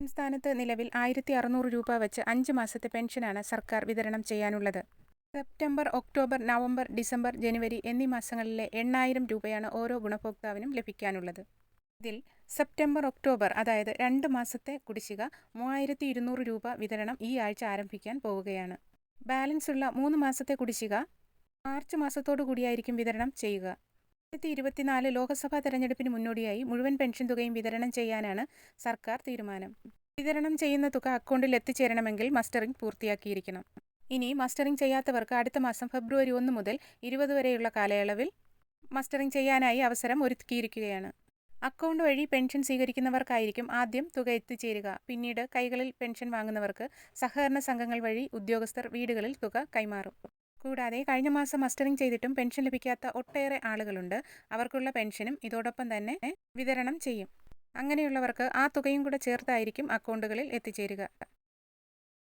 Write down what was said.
സംസ്ഥാനത്ത് നിലവിൽ ആയിരത്തി അറുന്നൂറ് രൂപ വെച്ച് അഞ്ച് മാസത്തെ പെൻഷനാണ് സർക്കാർ വിതരണം ചെയ്യാനുള്ളത്. സെപ്റ്റംബർ ഒക്ടോബർ നവംബർ ഡിസംബർ ജനുവരി എന്നീ മാസങ്ങളിലെ എണ്ണായിരം രൂപയാണ് ഓരോ ഗുണഭോക്താവിനും ലഭിക്കാനുള്ളത്. ഇതിൽ സെപ്റ്റംബർ ഒക്ടോബർ അതായത് രണ്ട് മാസത്തെ കുടിശ്ശിക മൂവായിരത്തി ഇരുന്നൂറ് രൂപ വിതരണം ഈ ആഴ്ച ആരംഭിക്കാൻ പോവുകയാണ്. ബാലൻസ് ഉള്ള മൂന്ന് മാസത്തെ കുടിശ്ശിക മാർച്ച് മാസത്തോടു കൂടിയായിരിക്കും വിതരണം ചെയ്യുക. രണ്ടായിരത്തി ഇരുപത്തിനാല് ലോക്സഭാ തെരഞ്ഞെടുപ്പിന് മുന്നോടിയായി മുഴുവൻ പെൻഷൻ തുകയും വിതരണം ചെയ്യാനാണ് സർക്കാർ തീരുമാനം. വിതരണം ചെയ്യുന്ന തുക അക്കൗണ്ടിൽ എത്തിച്ചേരണമെങ്കിൽ മസ്റ്ററിംഗ് പൂർത്തിയാക്കിയിരിക്കണം. ഇനി മസ്റ്ററിംഗ് ചെയ്യാത്തവർക്ക് അടുത്ത മാസം ഫെബ്രുവരി ഒന്ന് മുതൽ ഇരുപത് വരെയുള്ള കാലയളവിൽ മസ്റ്ററിംഗ് ചെയ്യാനായി അവസരം ഒരുക്കിയിരിക്കുകയാണ്. അക്കൗണ്ട് വഴി പെൻഷൻ സ്വീകരിക്കുന്നവർക്കായിരിക്കും ആദ്യം തുക എത്തിച്ചേരുക. പിന്നീട് കൈകളിൽ പെൻഷൻ വാങ്ങുന്നവർക്ക് സഹകരണ സംഘങ്ങൾ വഴി ഉദ്യോഗസ്ഥർ വീടുകളിൽ തുക കൈമാറും. കൂടാതെ കഴിഞ്ഞ മാസം മസ്റ്ററിംഗ് ചെയ്തിട്ടും പെൻഷൻ ലഭിക്കാത്ത ഒട്ടേറെ ആളുകളുണ്ട്. അവർക്കുള്ള പെൻഷനും ഇതോടൊപ്പം തന്നെ വിതരണം ചെയ്യും. അങ്ങനെയുള്ളവർക്ക് ആ തുകയും കൂടെ ചേർത്തായിരിക്കും അക്കൗണ്ടുകളിൽ എത്തിച്ചേരുക.